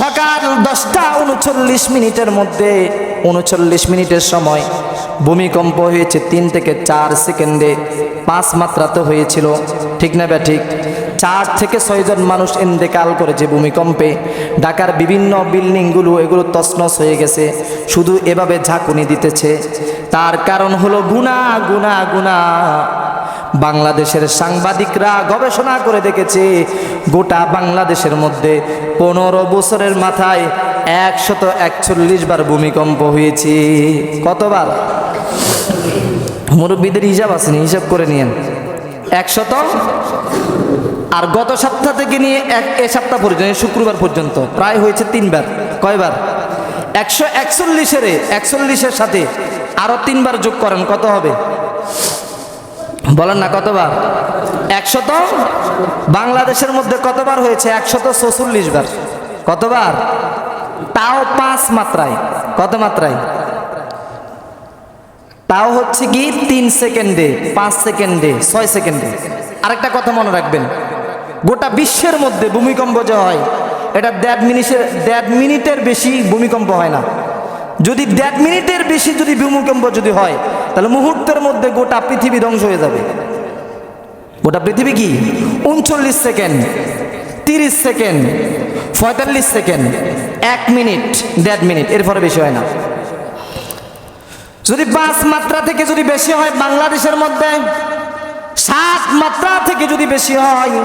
সকাল দশটা উনচল্লিশ মিনিটের মধ্যে, উনচল্লিশ মিনিটের সময় ভূমিকম্প হয়েছে তিন থেকে চার সেকেন্ডে, পাঁচ মাত্রা তো হয়েছিল। ঠিক না ব্যা ঠিক চার থেকে ছয়জন মানুষ ইন্তেকাল করেছে ভূমিকম্পে। ঢাকার বিভিন্ন বিল্ডিংগুলো এগুলো তসনস হয়ে গেছে, শুধু এভাবে ঝাঁকুনি দিতেছে। তার কারণ হলো গুণা গুণা গুণা। বাংলাদেশের সাংবাদিকরা গবেষণা করে দেখেছে, গোটা বাংলাদেশের মধ্যে পনেরো বছরের মাথায় একশত একচল্লিশ বার ভূমিকম্প হয়েছে। কতবার? মুরব্বীদের হিসাব আছে নি? হিসাব করে নিয়েন। একশত? আর গত সপ্তাহ থেকে নিয়ে এক, এ সপ্তাহ পর্যন্ত শুক্রবার পর্যন্ত প্রায় হয়েছে তিনবার। কয়বার? একশো একচল্লিশের একচল্লিশের সাথে আরও তিনবার যোগ করেন, কত হবে? বলেন না কতবার? একশত? বাংলাদেশের মধ্যে কতবার হয়েছে? একশত চৌচল্লিশ বার। কতবার? তাও পাঁচ মাত্রায়। কত মাত্রায়? তাও হচ্ছে কি তিন সেকেন্ডে, পাঁচ সেকেন্ডে, ছয় সেকেন্ডে। আরেকটা কথা মনে রাখবেন। গোটা বিশ্বের মধ্যে ভূমিকম্প যে হয়, এটা দেড় মিনিটের দেড় মিনিটের বেশি ভূমিকম্প হয় না। যদি দেড় মিনিটের বেশি যদি ভূমিকম্প যদি হয় তাহলে মুহূর্তের মধ্যে গোটা পৃথিবী ধ্বংস হয়ে যাবে। গোটা পৃথিবী কি? উনচল্লিশ সেকেন্ড, তিরিশ সেকেন্ড, পঁয়তাল্লিশ সেকেন্ড, এক মিনিট, দেড় মিনিট, এরপরে বেশি হয় না। যদি পাঁচ মাত্রা থেকে যদি বেশি হয় বাংলাদেশের মধ্যে, সাত মাত্রা থেকে যদি বেশি হয়,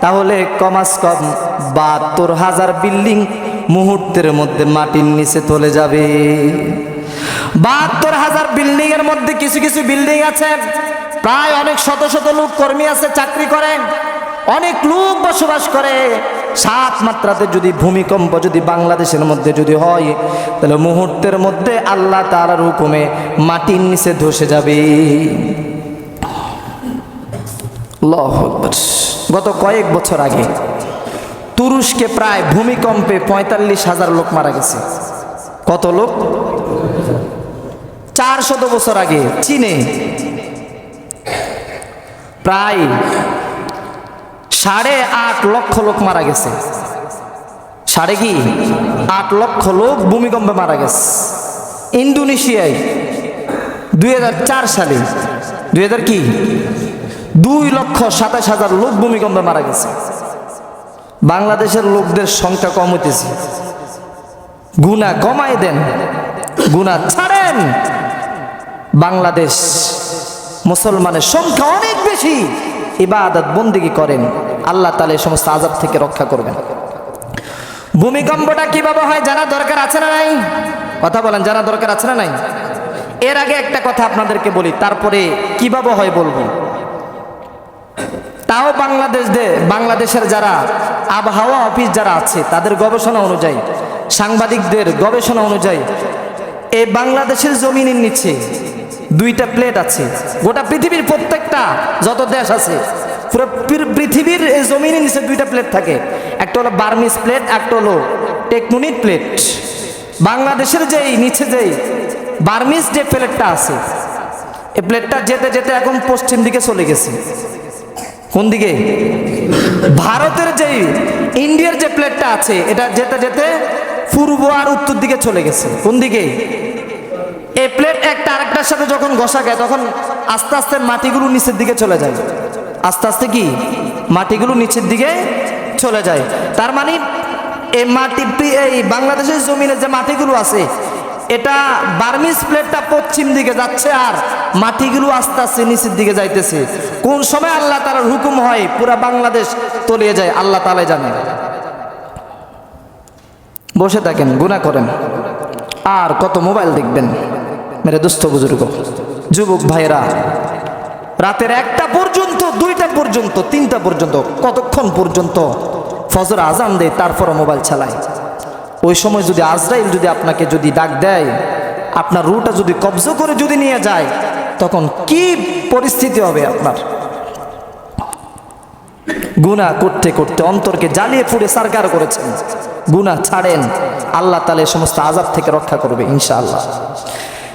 তাহলে কমাস কম বাহাত্তর হাজার বিল্ডিং মুহূর্তের মধ্যে মাটির নিচে চলে যাবে। বাহাত্তর হাজার বিল্ডিং এর মধ্যে কিছু কিছু বিল্ডিং আছে। প্রায় অনেক শত শত লোক কর্মী আছে, চাকরি করে। অনেক লোক বসবাস করে। সাত মাত্রাতে যদি ভূমিকম্প যদি বাংলাদেশের মধ্যে যদি হয়, তাহলে মুহূর্তের মধ্যে আল্লাহ তালার হুকুমে মাটির নিচে ধসে যাবে। গত কয়েক বছর আগে তুরস্কে প্রায় ভূমিকম্পে পঁয়তাল্লিশ হাজার লোক মারা গেছে। কত লোক? চার শত বছর আগে চীনে প্রায় সাড়ে আট লক্ষ লোক মারা গেছে। সাড়ে কি? আট লক্ষ লোক ভূমিকম্পে মারা গেছে। ইন্দোনেশিয়ায় দুই হাজার চার সালে, দুই হাজার কি? দুই লক্ষ সাতাশ হাজার লোক ভূমিকম্পে মারা গেছে। বাংলাদেশের লোকদের সংখ্যা কম হইতেছে। গুণা কমাই দেন। গুণা ছাড়েন। বাংলাদেশ মুসলমানের সংখ্যা অনেক বেশি। ইবাদত বন্দিগি করেন। আল্লাহ তালে সমস্ত আজাব থেকে রক্ষা করবেন। ভূমিকম্পটা কীভাবে হয় জানা দরকার আছে না নাই? কথা বলেন, জানা দরকার আছে না নাই? এর আগে একটা কথা আপনাদেরকে বলি, তারপরে কীভাবে হয় বলব? তাও বাংলাদেশ বাংলাদেশের যারা আবহাওয়া অফিস যারা আছে, তাদের গবেষণা অনুযায়ী, সাংবাদিকদের গবেষণা অনুযায়ী, এই বাংলাদেশের জমিনের নিচে দুইটা প্লেট আছে। গোটা পৃথিবীর প্রত্যেকটা যত দেশ আছে, পুরো পৃথিবীর জমিনের নিচে দুইটা প্লেট থাকে। একটা হলো বার্মিস প্লেট একটা হলো টেকনোনিক প্লেট বাংলাদেশের যেই, নিচে যেই বার্মিস যে প্লেটটা আছে এই প্লেটটা যেতে যেতে এখন পশ্চিম দিকে চলে গেছে। কোন দিকে? ভারতের যে ইন্ডিয়ার যে প্লেটটা আছে, এটা যেতে যেতে পূর্ব আর উত্তর দিকে চলে গেছে। কোন দিকে? এই প্লেট একটা আরেকটার সাথে যখন ঘষা খায়, তখন আস্তে আস্তে মাটিগুলো নিচের দিকে চলে যায়। আস্তে আস্তে কি? মাটিগুলো নিচের দিকে চলে যায়। তার মানে এই মাটি, এই বাংলাদেশের জমিনে যে মাটিগুলো আছে, এটা বার্মিস প্লেটটা পশ্চিম দিকে যাচ্ছে আর মাটিগুলো আস্তে আস্তে নিচের দিকে যাইতেছে। কোন সময় আল্লাহ তালার হুকুম হয়, পুরা বাংলাদেশ তলিয়ে যায়, আল্লাহ তালাই জানে। বসে থাকেন গুণা করেন। আর কত মোবাইল দেখবেন। মেরে দুস্থ বুজুর্গ যুবক ভাইরা রাতের একটা পর্যন্ত দুইটা পর্যন্ত তিনটা পর্যন্ত কতক্ষণ পর্যন্ত ফজর আজান দেয় তারপর মোবাইল চালায়। ওই সময় যদি আজরাইল যদি আপনাকে যদি ডাক দেয়, আপনার রুটা যদি কবজ করে যদি নিয়ে যায়, তখন কি পরিস্থিতি হবে আপনার? গুণা করতে করতে অন্তরকে জ্বালিয়ে পুড়ে সারকার করেছেন। গুণা ছাড়েন। আল্লাহ তালে সমস্ত আজাব থেকে রক্ষা করবে, ইনশাআল্লাহ।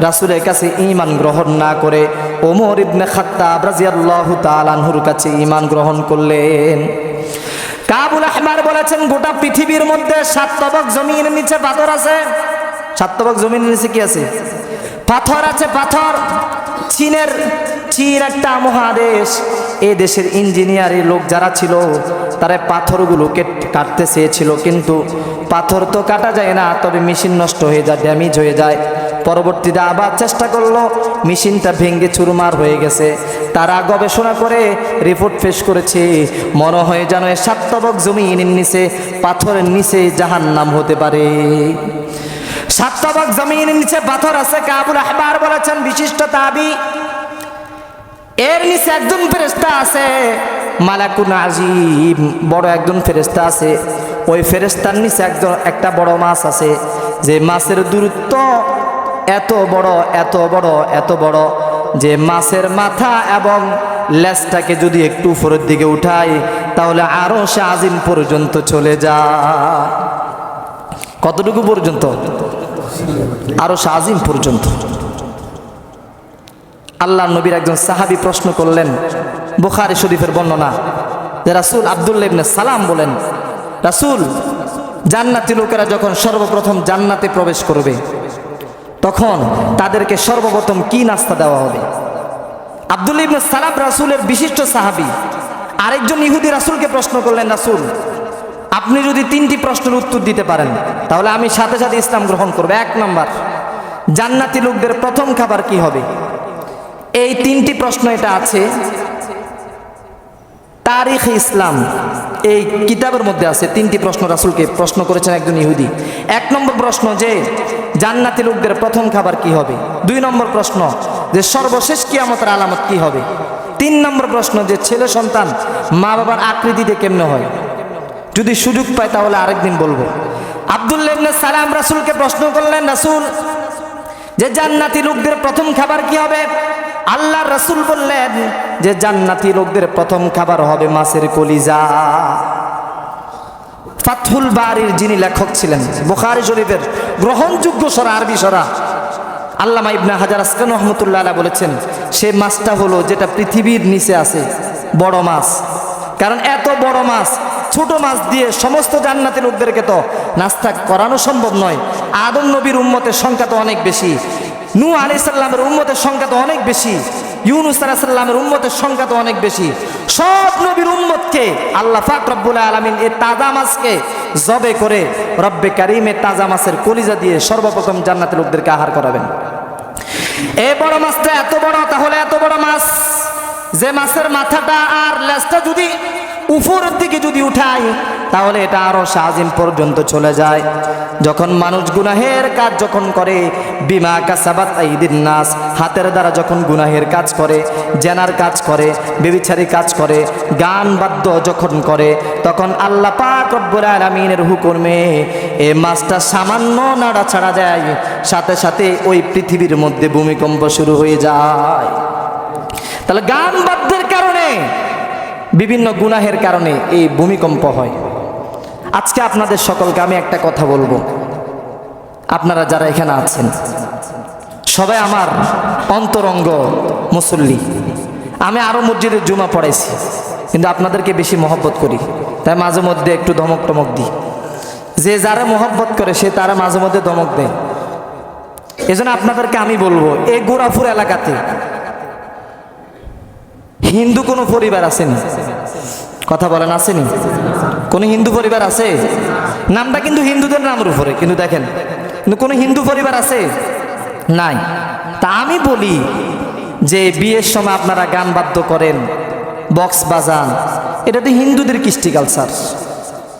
রাসূলের কাছে ইমান গ্রহণ না করে ওমর ইবনে খাত্তাব রাদিয়াল্লাহু তাআলা আনহুর কাছে ইমান গ্রহণ করলেন। কাবুল আহমার বলেছেন, গোটা পৃথিবীর মধ্যে সাত তবক জমিনের নিচে পাথর আছে। সাত তবক জমিনের নিচে কি আছে? পাথর আছে, পাথর। চীনের, চীন একটা মহাদেশ। এ দেশের ইঞ্জিনিয়ারের লোক যারা ছিল, তারা পাথরগুলোকে কাটতে চেয়েছিল। কিন্তু পাথর তো কাটা যায় না, তবে মেশিন নষ্ট হয়ে যায় ড্যামেজ হয়ে যায়। পরবর্তীতে আবার চেষ্টা করল। মেশিনটা ভেঙে চুরমার হয়ে গেছে। তারা গবেষণা করে রিপোর্ট পেশ করেছে, মনে হয় যেন সাতবক জমিনের নিচে, পাথরের নিচে জাহান নাম হতে পারে। সাতবক জমিনের নিচে পাথর আছে কাবুল আহবার বলেছেন, বিশিষ্ট তাবি। এর নিচে একজন ফেরেস্তা আছে, মালাকুন আজিম, বড় একজন ফেরেস্তা আছে। ওই ফেরেস্তার নিচে একজন, একটা বড় মাছ আছে। যে মাছের দূরত্ব এত বড় এত বড় এত বড় যে মাছের মাথা এবং লেজটাকে যদি একটু উপরের দিকে উঠাই, তাহলে আরও সে আজিম পর্যন্ত চলে যায়। কতটুকু পর্যন্ত? আরও সে আজিম পর্যন্ত। আল্লাহ নবীর একজন সাহাবি প্রশ্ন করলেন, বুখারি শরীফের বর্ণনা, যে রাসুল আবদুল্লাহ ইবনে সালাম বলেন, রাসুল, জান্নাতি লোকেরা যখন সর্বপ্রথম জান্নাতে প্রবেশ করবে তখন তাদেরকে সর্বপ্রথম কি নাস্তা দেওয়া হবে? আবদুল্লাহ ইবনে সালাম রাসুলের বিশিষ্ট সাহাবি আরেকজন ইহুদি রাসুলকে প্রশ্ন করলেন, রাসুল, আপনি যদি তিনটি প্রশ্নের উত্তর দিতে পারেন, তাহলে আমি সাথে সাথে ইসলাম গ্রহণ করব। এক নম্বর, জান্নাতি লোকদের প্রথম খাবার কি হবে? এই তিনটি প্রশ্ন এটা আছে। তারিখ ইসলাম। এই কিতাবের মধ্যে আছে তিনটি প্রশ্ন রাসুলকে প্রশ্ন করেছেন একজন ইহুদি। এক নম্বর প্রশ্ন যে, জান্নাতি লোকদের প্রথম খাবার কি হবে? দুই নম্বর প্রশ্ন যে, সর্বশেষ কিয়ামতের আলামত কি হবে? তিন নম্বর প্রশ্ন যে, ছেলে সন্তান মা বাবার আকৃতিতে কেমনে হয়? যদি সুযোগ পায় তাহলে আরেকদিন বলব। আবদুল্লাহ সালাম রাসুলকে প্রশ্ন করলেন, রাসুল, যে, জান্নাতি লোকদের প্রথম খাবার কি হবে? আল্লাহ রসুল বললেন যে জান্নাতি লোকদের প্রথম খাবার হবে মাছের কলিজা। ফাতহুল বাড়ির যিনি লেখক ছিলেন, বুখারি শরীফের গ্রহণযোগ্য সরা, আরবি সরা, আল্লামা ইবনা হাজার আসকান রহমতুল্লাহ বলেছেন, সে মাছটা হলো যেটা পৃথিবীর নিচে আছে, বড় মাছ। কারণ এত বড় মাছ, ছোট মাছ দিয়ে সমস্ত জান্নাতি লোকদেরকে তো নাস্তা করানো সম্ভব নয়। আদম নবীর উম্মতের সংখ্যা তো অনেক বেশি নূ আলি সাল্লামের উম্মতের সংখ্যা তো অনেক বেশি। ইউনুস আলাহিসাল্লামের উম্মতের সংখ্যা তো অনেক বেশি। সব নবীর উম্মতকে আল্লাহ ফাক রব্বুল আলমিন এ তাজা মাছকে জবে করে রব্বে কারিমে তাজা মাছের কলিজা দিয়ে সর্বপ্রথম জান্নাতি লোকদেরকে আহার করাবেন। এ বড় মাছটা এত বড়, তাহলে এত বড় মাছ। যে মাছের মাথাটা আর লেজটা যদি উপরের দিকে যদি উঠাই তাহলে এটা আরও সাজিম পর্যন্ত চলে যায়। যখন মানুষ গুনাহের কাজ যখন করে, বিমা কাসাবাত নাস, হাতের দ্বারা যখন গুনাহের কাজ করে, জেনার কাজ করে বেবিচারি কাজ করে, গান বাদ্য যখন করে, তখন আল্লাহ পাক রব্বুল আলামিনের হুকুমে এ মাছটা সামান্য নাড়া ছাড়া দেয় সাথে সাথে ওই পৃথিবীর মধ্যে ভূমিকম্প শুরু হয়ে যায়। তাহলে গান বাদ্যের কারণে বিভিন্ন গুনাহের কারণে এই ভূমিকম্প হয়। আজকে আপনাদের সকলকে আমি একটা কথা বলব। আপনারা যারা এখানে আছেন, সবাই আমার অন্তরঙ্গ মুসল্লি। আমি আরও মসজিদে জুমা পড়াইছি, কিন্তু আপনাদেরকে বেশি মহব্বত করি। তাই মাঝে মধ্যে একটু ধমক টমক দিই। যে যারা মহব্বত করে, সে তারা মাঝে মধ্যে ধমক দেয়। এজন্য আপনাদেরকে আমি বলব, এই গোড়াপুর এলাকাতে হিন্দু কোনো পরিবার আসেনি? কথা বলেন, আসেনি? কোনো হিন্দু পরিবার আছে? নামটা কিন্তু হিন্দুদের নামের উপরে, কিন্তু দেখেন, কিন্তু কোনো হিন্দু পরিবার আছে? নাই। তা আমি বলি যে বিয়ের সময় আপনারা গান বাদ্য করেন, বক্স বাজান, এটা তো হিন্দুদের কৃষ্টি কালচার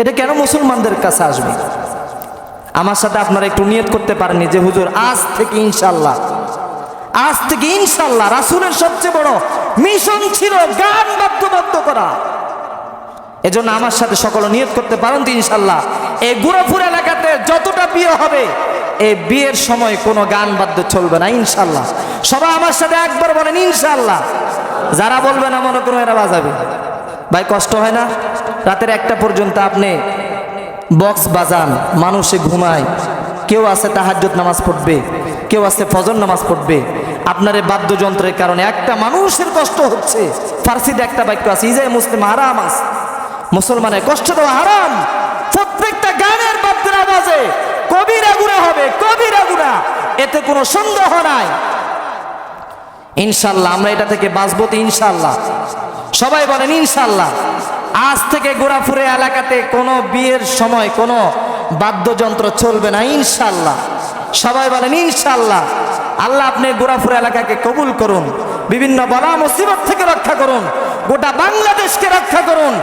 এটা কেন মুসলমানদের কাছে আসবে? আমার সাথে আপনারা একটু নিয়ত করতে পারেননি যে হুজুর, আজ থেকে ইনশাল্লাহ আজ থেকে ইনশাল্লাহ রাসুলের সবচেয়ে বড় মিশন ছিল গান বাদ্যবদ্ধ করা। এজন্য আমার সাথে সকল নিয়ত করতে পারেন ইনশাল্লাহ এই গুড়াপুর এলাকাতে যতটা বিয়ে হবে, এই বিয়ের সময় কোনো গান বাদ্য চলবে না ইনশাল্লাহ সবাই আমার সাথে একবার বলেন ইনশাল্লাহ যারা বলবে না, মনে করো এরা বাজাবে। ভাই, কষ্ট হয় না? রাতের একটা পর্যন্ত আপনি বক্স বাজান, মানুষে ঘুমায়, কেউ আছে তাহাজ্জুদ নামাজ পড়বে। কেউ আছে ফজর নামাজ পড়বে। আপনার এই বাদ্যযন্ত্রের কারণে একটা মানুষের কষ্ট হচ্ছে। ফার্সিতে একটা বাক্য আছে ইজাই মুসলিম হারাম আছে মুসলমানের কষ্ট দেওয়া হারাম। প্রত্যেকটা গানের বাদ্যের আওয়াজে কবিরা গুণা হবে, কবিরা গুণা। এতে কোনো সন্দেহ নাই। ইনশাল্লাহ, আমরা এটা থেকে বাঁচবো তো ইনশাল্লাহ। সবাই বলেন, ইনশাল্লাহ। আজ থেকে গোড়াফুরে এলাকাতে কোনো বিয়ের সময় কোনো বাদ্যযন্ত্র চলবে না, ইনশাল্লাহ। সবাই বলেন ইনশাল্লাহ আল্লাহ আপনি গোরাফুর এলাকাকে কবুল করুন, বিভিন্ন বলা মুসিবত থেকে রক্ষা করুন, গোটা বাংলাদেশকে রক্ষা করুন।